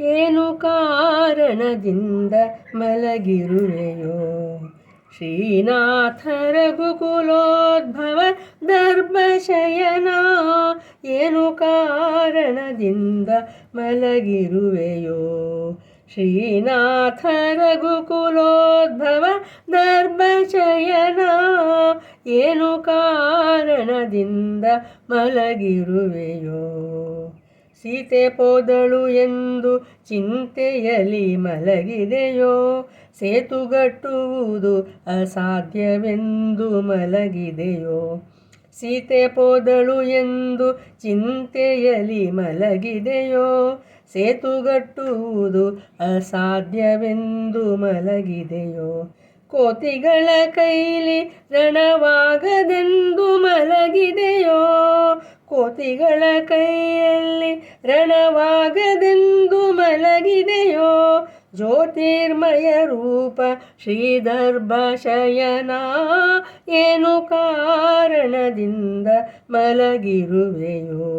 ಏನು ಕಾರಣದಿಂದ ಮಲಗಿರುವೆಯೋ? ಶ್ರೀನಾಥ ರಘುಕುಲೋದ್ಭವ ದರ್ಭಶಯನ ಏನು ಕಾರಣದಿಂದ ಮಲಗಿರುವೆಯೋ? ಶ್ರೀನಾಥ ರಘುಕುಲೋದ್ಭವ ದರ್ಭಶಯನ ಏನು ಕಾರಣದಿಂದ ಮಲಗಿರುವೆಯೋ? ಸೀತೆ ಪೋದಳು ಎಂದು ಚಿಂತೆಯಲಿ ಮಲಗಿದೆಯೋ? ಸೇತುಗಟ್ಟುವುದು ಅಸಾಧ್ಯವೆಂದು ಮಲಗಿದೆಯೋ? ಸೀತೆ ಪೋದಳು ಎಂದು ಚಿಂತೆಯಲಿ ಮಲಗಿದೆಯೋ? ಸೇತುಗಟ್ಟುವುದು ಅಸಾಧ್ಯವೆಂದು ಮಲಗಿದೆಯೋ? ಕೋತಿಗಳ ಕೈಲಿ ರಣವಾಗದೆಂದು ಮಲಗಿದೆಯೋ? ಕೋತಿಗಳ ಕೈಯಲ್ಲಿ ರಣವಾಗದೆಂದು ಮಲಗಿದೆಯೋ? ಜ್ಯೋತಿರ್ಮಯ ರೂಪ ಶ್ರೀದರ್ಭ ಶಯನ. ಏನು ಕಾರಣದಿಂದ ಮಲಗಿರುವೆಯೋ?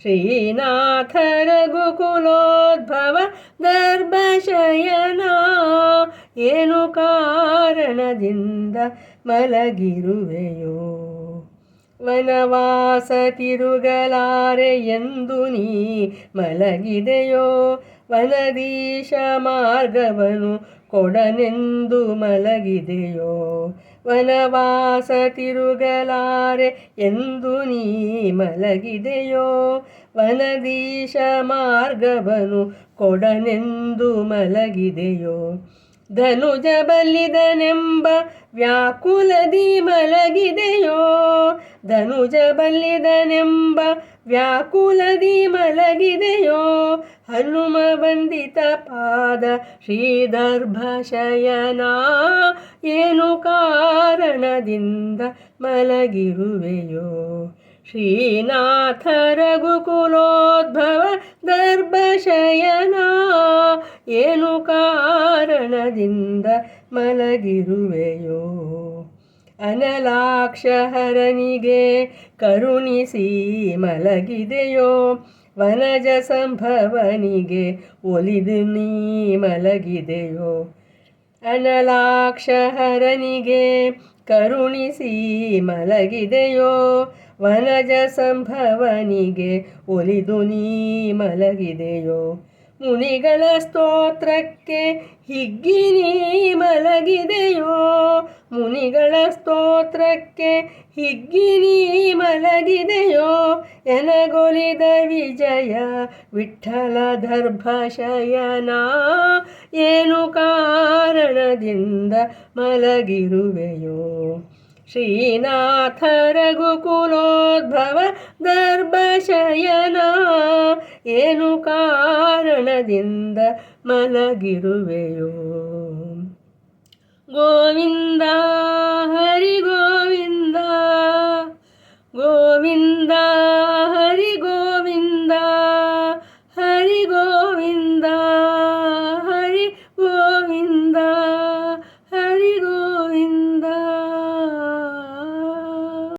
ಶ್ರೀನಾಥ ರಘುಕುಲೋದ್ಭವ ದರ್ಭಶಯನ ಏನು ಕಾರಣದಿಂದ ಮಲಗಿರುವೆಯೋ? ವನವಾಸ ತಿರುಗಲಾರೆ ಎಂದು ನೀ ಮಲಗಿದೆಯೋ? ವನದೀಶ ಮಾರ್ಗವನು ಕೊಡನೆಂದು ಮಲಗಿದೆಯೋ? ವನವಾಸ ತಿರುಗಲಾರೆ ಎಂದು ನೀ ಮಲಗಿದೆಯೋ? ವನದೀಶ ಮಾರ್ಗವನು ಕೊಡನೆಂದು ಮಲಗಿದೆಯೋ? ಧನುಜ ಬಲ್ಲಿದನೆಂಬ ವ್ಯಾಕುಲದಿ ಮಲಗಿದೆಯೋ ಧನುಜ ಬಲ್ಲಿದನೆಂಬ ವ್ಯಾಕುಲದಿ ಮಲಗಿದೆಯೋ ಹನುಮ ವಂದಿತ ಪಾದ ಶ್ರೀದರ್ಭ ಶಯನ ಏನು ಕಾರಣದಿಂದ ಮಲಗಿರುವೆಯೋ ಶ್ರೀನಾಥ ರಘುಕುಲೋದ್ಭವ ದರ್ಭಶಯನ ಏನು ಕಾರಣದಿಂದ ಮಲಗಿರುವೆಯೋ. ಅನಲಾಕ್ಷಹರನಿಗೆ ಕರುಣಿಸಿ ಮಲಗಿದೆಯೋ. ವನಜ ಸಂಭವನಿಗೆ ಒಲಿದು ನೀ ಮಲಗಿದೆಯೋ. ಅನಲಾಕ್ಷಹರನಿಗೆ ಕರುಣಿಸಿ ಮಲಗಿದೆಯೋ. ವನಜ ಸಂಭವನಿಗೆ ಒಲಿದು ನೀ ಮಲಗಿದೆಯೋ. ಮುನಿಗಳ ಸ್ತೋತ್ರಕ್ಕೆ ಹಿಗ್ಗಿರಿ ಮಲಗಿದೆಯೋ? ಮುನಿಗಳ ಸ್ತೋತ್ರಕ್ಕೆ ಹಿಗ್ಗಿರಿ ಮಲಗಿದೆಯೋ? ಎನಗೊಲಿದ ವಿಜಯ ವಿಠಲ ದರ್ಭಶಯನ ಏನು ಕಾರಣದಿಂದ ಮಲಗಿರುವೆಯೋ? ಶ್ರೀನಾಥ ರಘುಕುಲೋದ್ಭವ ದರ್ಭಶಯನ ಏನು ಕಾರಣದಿಂದ ಮಲಗಿರುವೆಯೋ. ಗೋವಿಂದ